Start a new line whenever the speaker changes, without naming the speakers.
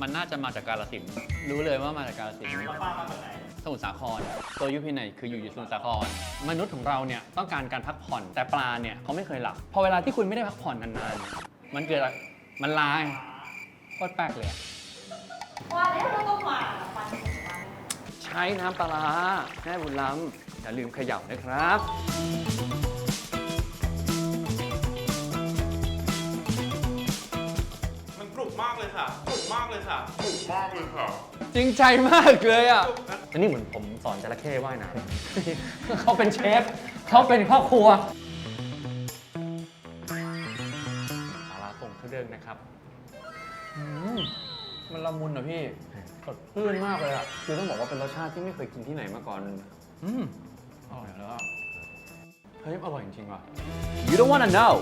มันน่าจะมาจากกาลสินธุ์รู้เลยว่ามาจากกาลสินธุ์
แล้วป้ามาจากไหน
สมุทรสาครตัวยุพินัยคืออยู่อยู่สมุทรสาคร มนุษย์ของเราเนี่ยต้องการการพักผ่อนแต่ปลาเนี่ยเขาไม่เคยหลับพอเวลาที่คุณไม่ได้พักผ่อนนานๆเนี่ยมันเกิดอะไรมันลายโคตรแปลกเลยอะ
ว่าแล้วเราก็มาฟันถึงวัน
ใช้น้ำปลาร้าแม่บุญล้ำอย่าลืมเขย่านะครับ
มันกรุบมากเลยค่ะกรุบมากเลยค่ะกรุบมากเลยค่ะ
จริงใจมากเลยอะ อันนี้เหมือนผมสอนจระเข้ว่ายน้ำ เขาเป็นเชฟ เขาเป็นพ่อครัวปลาร้าส่งเครื่องนะครับอืมมันละมุนเหรอพี่สดชื่นมากเลยอะ คือต้องบอกว่าเป็นรสชาติที่ไม่เคยกินที่ไหนมาก่อน อืมอร่อยแล้วอะเฮ้ยอร่อยจริงๆว่ะ
You don't want to know.